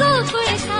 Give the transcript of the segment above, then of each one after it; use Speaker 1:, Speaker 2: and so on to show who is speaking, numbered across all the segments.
Speaker 1: 走退烧。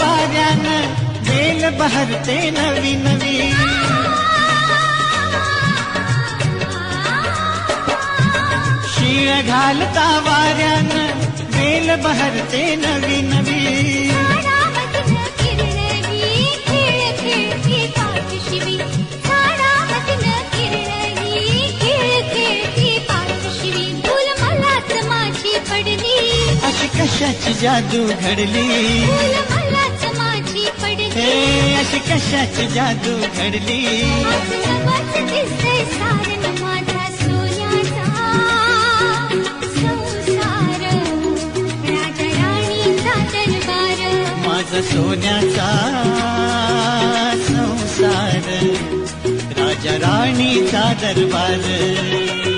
Speaker 1: वाऱ्यानं bell बहरते नवी नवी शीळ घालता वाऱ्यानं बेल बहरते नवी नवी कशाची जादू घडली? हे अशी कशाची जादू घडली? माझा सोन्याचा संसार राजा राणीचा दरबार.